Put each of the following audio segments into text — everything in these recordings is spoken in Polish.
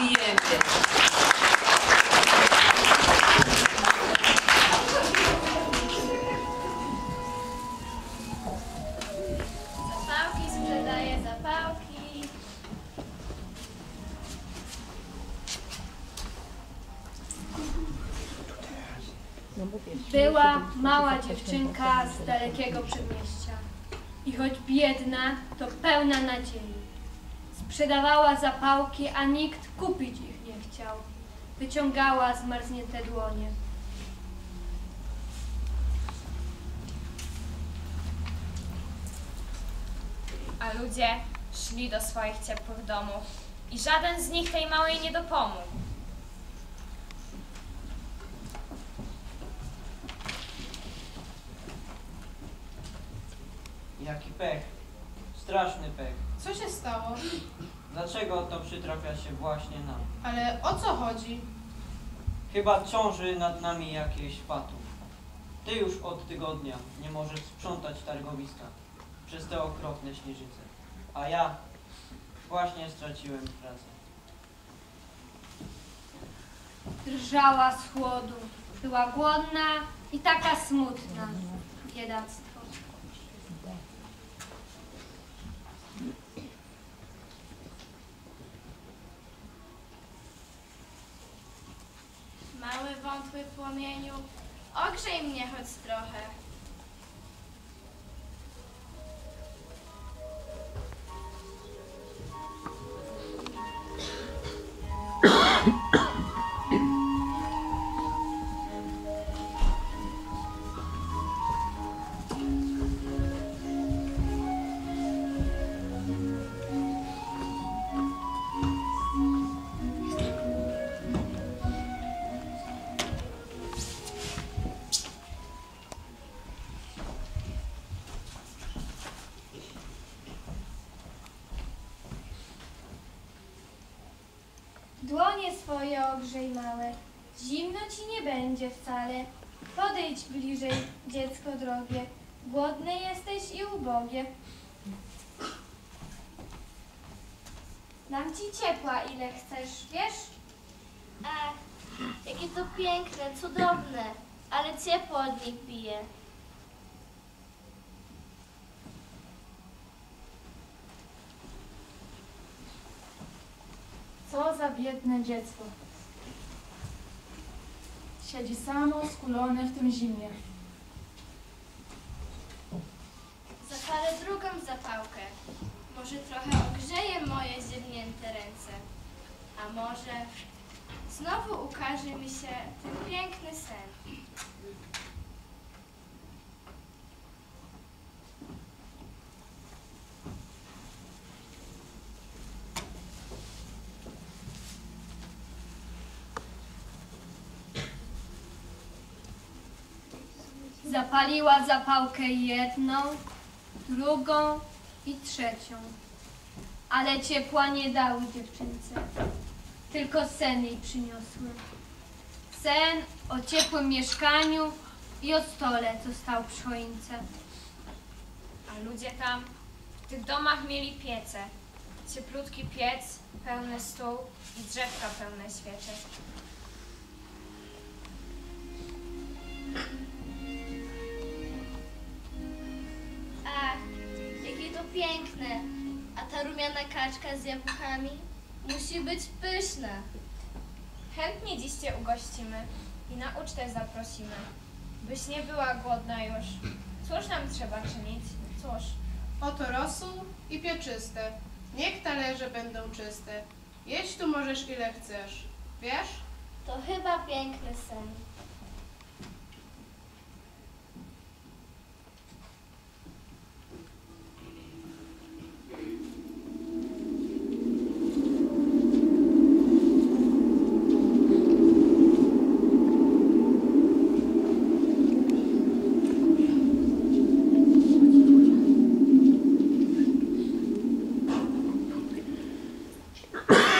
pijemy. Zapałki sprzedaję. Była mała dziewczynka z dalekiego przedmieścia i choć biedna, to pełna nadziei. Sprzedawała zapałki, a nikt kupić ich nie chciał. Wyciągała zmarznięte dłonie. A ludzie szli do swoich ciepłych domów i żaden z nich tej małej nie dopomógł. Jaki pech. Straszny pech. Co się stało? Dlaczego to przytrafia się właśnie nam? Ale o co chodzi? Chyba ciąży nad nami jakieś fatów. Ty już od tygodnia nie możesz sprzątać targowiska przez te okropne śnieżyce. A ja właśnie straciłem pracę. Drżała z chłodu. Była głodna i taka smutna. Biedactwo. Wątły płomieniu, ogrzej mnie choć trochę. Drogie, głodne jesteś i ubogie. Dam ci ciepła ile chcesz, wiesz? Ach, jakie to piękne, cudowne, ale ciepło od nich bije. Co za biedne dziecko. Siedzi samo skulone w tym zimie. Zapalę drugą zapałkę. Może trochę ogrzeje moje ziemnięte ręce. A może znowu ukaże mi się ten piękny sen. Zapaliła zapałkę jedną, drugą i trzecią. Ale ciepła nie dały dziewczynce, tylko sen jej przyniosły. Sen o ciepłym mieszkaniu i o stole, co stał przy choince. A ludzie tam w tych domach mieli piece. Cieplutki piec, pełny stół i drzewka pełne świeczek. Piękne, a ta rumiana kaczka z jabłkami musi być pyszna. Chętnie dziś Cię ugościmy i na ucztę zaprosimy. Byś nie była głodna już. Cóż nam trzeba czynić? Cóż, Oto rosół i pieczyste. Niech talerze będą czyste. Jeść tu możesz ile chcesz. Wiesz? To chyba piękny sen.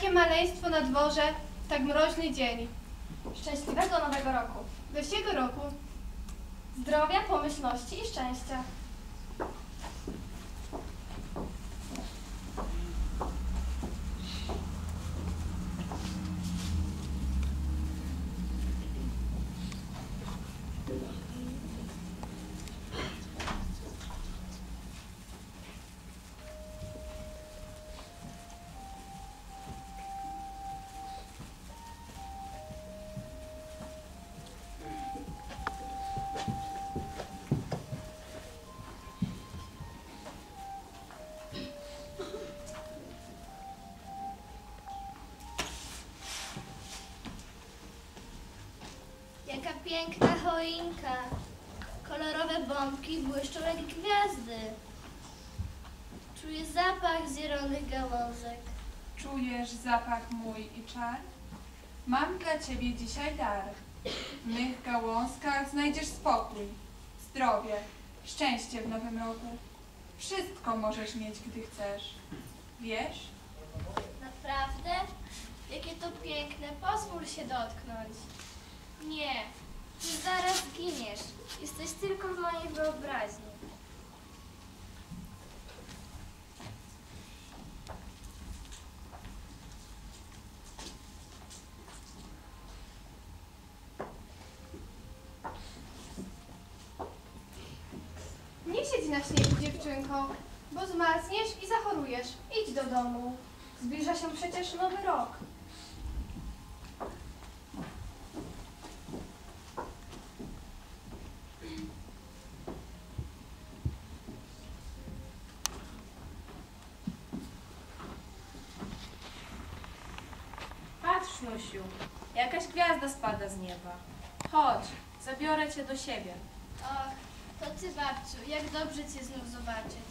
takie maleństwo na dworze tak mroźny dzień? Szczęśliwego nowego roku. Do siego roku. Zdrowia, pomyślności i szczęścia. Choinka. Kolorowe bombki błyszczą jak gwiazdy. Czuję zapach zielonych gałązek. Czujesz zapach mój i czar? Mam dla ciebie dzisiaj dar. W mych gałązkach znajdziesz spokój, zdrowie, szczęście w nowym roku. Wszystko możesz mieć, gdy chcesz. Wiesz? Naprawdę? Jakie to piękne, pozwól się dotknąć. Nie, ty zaraz giniesz. Jesteś tylko w mojej wyobraźni. Nie siedź na śniegu, dziewczynko, bo zmarzniesz i zachorujesz. Idź do domu. Zbliża się przecież nowy rok. Jakaś gwiazda spada z nieba. Chodź, zabiorę cię do siebie. Och, to ty, babciu, jak dobrze cię znów zobaczyć.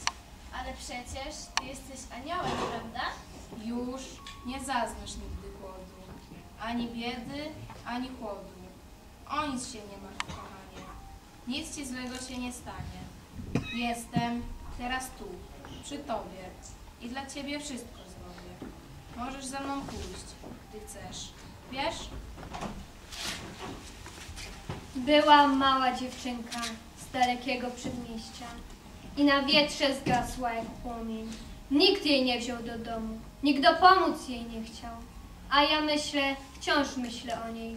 Ale przecież ty jesteś aniołem, prawda? Już nie zaznasz nigdy głodu. Ani biedy, ani chłodu. O nic się nie martw, kochanie. Nic ci złego się nie stanie. Jestem teraz tu, przy tobie i dla ciebie wszystko zrobię. Możesz ze mną pójść, gdy chcesz. Wiesz? Była mała dziewczynka z dalekiego przedmieścia i na wietrze zgasła jak płomień. Nikt jej nie wziął do domu, nikt dopomóc jej nie chciał. A ja myślę, wciąż myślę o niej.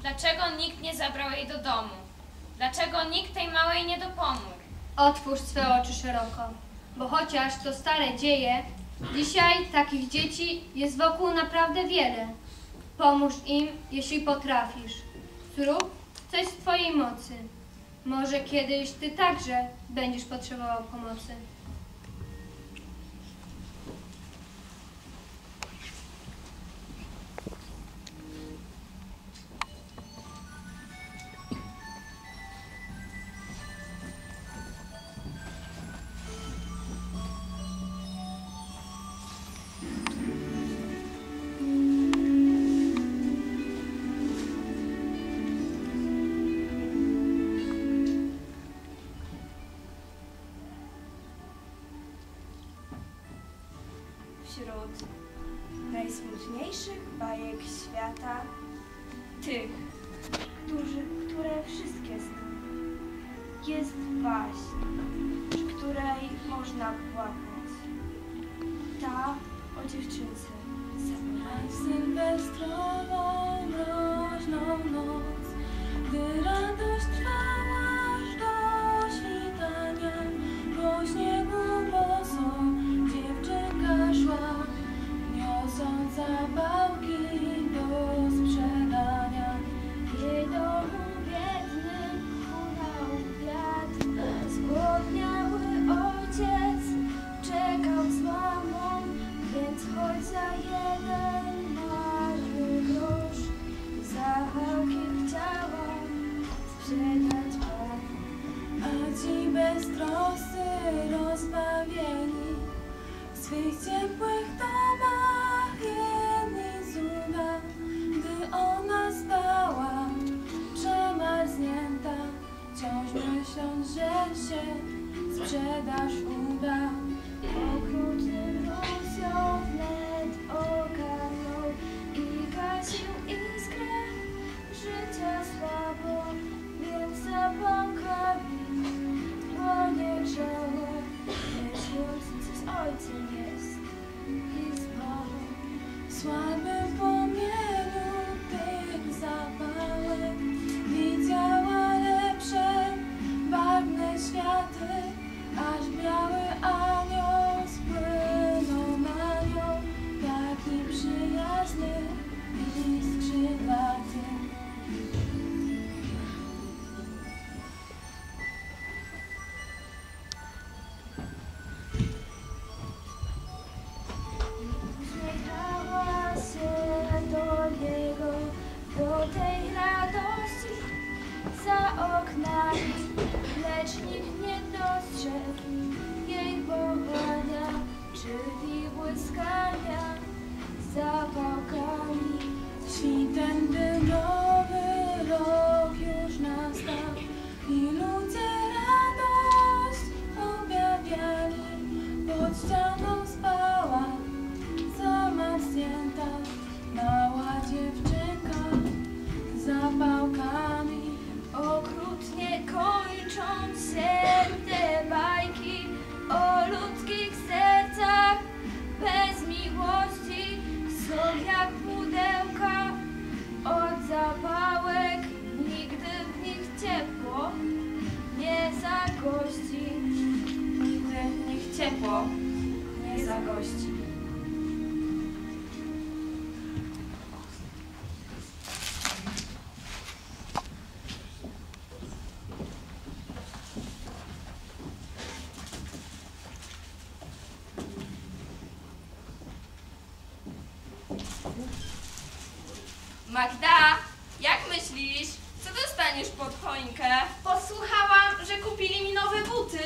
Dlaczego nikt nie zabrał jej do domu? Dlaczego nikt tej małej nie dopomógł? Otwórz swe oczy szeroko, bo chociaż to stare dzieje, dzisiaj takich dzieci jest wokół naprawdę wiele. Pomóż im, jeśli potrafisz. Zrób coś z Twojej mocy. Może kiedyś Ty także będziesz potrzebował pomocy. Najsmutniejszych bajek świata, tych, którzy, które wszystkie znam, jest baśń, przy której można płakać. Ta o dziewczynce zakochanej. Sylwestrową, mroźną noc, gdy radość trwała swych ciepłych domach jedni cuda, gdy ona stała przemarznięta, wciąż myśląc, że się sprzedaż uda. Okrutny co z ojcem dostrzegł jej wołania, czyli błyskania zapałkami. Świtem był Magda, jak myślisz, co dostaniesz pod choinkę? Posłuchałam, że kupili mi nowe buty.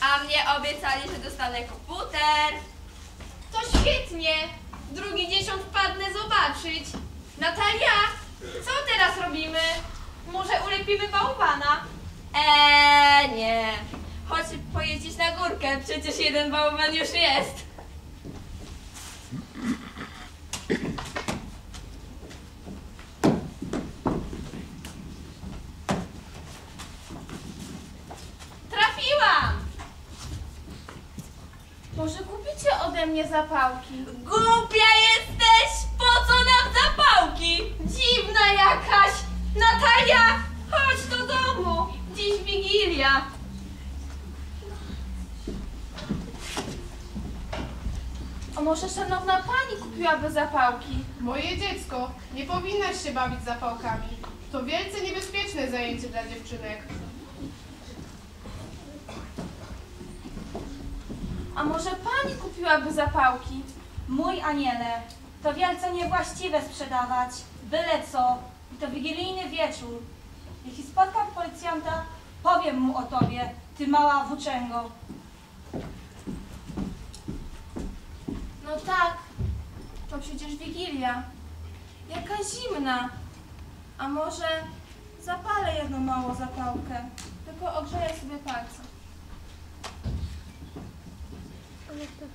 A mnie obiecali, że dostanę komputer. To świetnie. Drugi dziesiąt wpadnę zobaczyć. Natalia, co teraz robimy? Może ulepimy bałwana? Eee, nie. Chodź pojeździć na górkę, przecież jeden bałwan już jest. Może kupicie ode mnie zapałki? Głupia jesteś! Po co nam zapałki? Dziwna jakaś! Natalia, chodź do domu! Dziś Wigilia. A może szanowna pani kupiłaby zapałki? Moje dziecko, nie powinnaś się bawić zapałkami. To wielce niebezpieczne zajęcie dla dziewczynek. A może pani kupiłaby zapałki? Mój aniele, to wielce niewłaściwe sprzedawać, byle co, i to wigilijny wieczór. Jeśli spotkam policjanta, powiem mu o tobie, ty mała włóczęgo. No tak, to przecież Wigilia. Jaka zimna. A może zapalę jedną małą zapałkę, tylko ogrzeję sobie palce. Jaka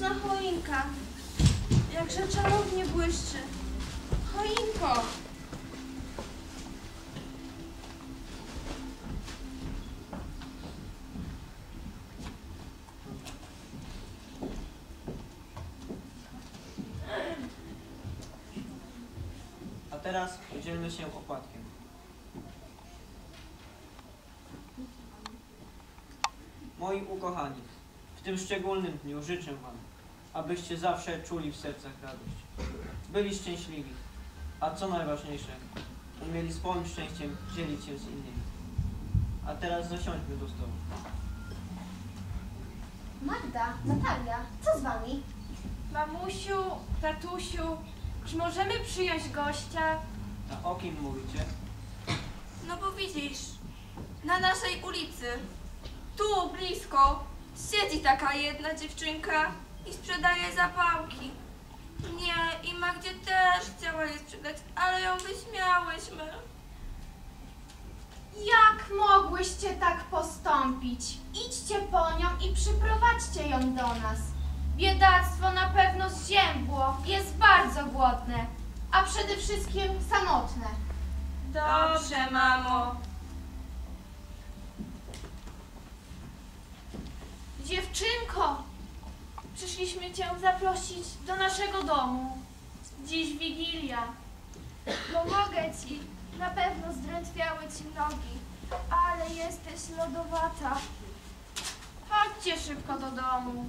śliczna choinka. Jakże czarownie błyszczy. Choinko! A teraz podzielmy się opłatkiem. Moi ukochani, w tym szczególnym dniu życzę Wam, abyście zawsze czuli w sercach radość. Byli szczęśliwi, a co najważniejsze, umieli swoim szczęściem dzielić się z innymi. A teraz zasiądźmy do stołu. Magda, Natalia, co z wami? Mamusiu, tatusiu, czy możemy przyjąć gościa? A o kim mówicie? No bo widzisz, na naszej ulicy, tu blisko, siedzi taka jedna dziewczynka i sprzedaje zapałki. Nie, i Magdzie też chciała je sprzedać, ale ją wyśmiałyśmy. Jak mogłyście tak postąpić? Idźcie po nią i przyprowadźcie ją do nas. Biedactwo na pewno zziębło, jest bardzo głodne, a przede wszystkim samotne. Dobrze, mamo. Dziewczynko, przyszliśmy cię zaprosić do naszego domu. Dziś Wigilia. Pomogę ci. Na pewno zdrętwiały ci nogi, ale jesteś lodowata. Chodźcie szybko do domu.